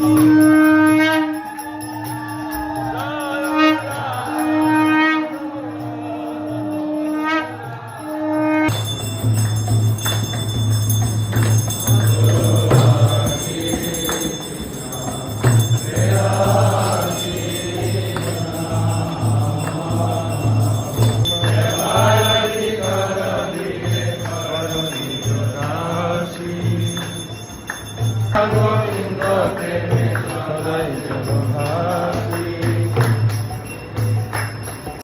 Música Govinda প্রেমে সদাই জয়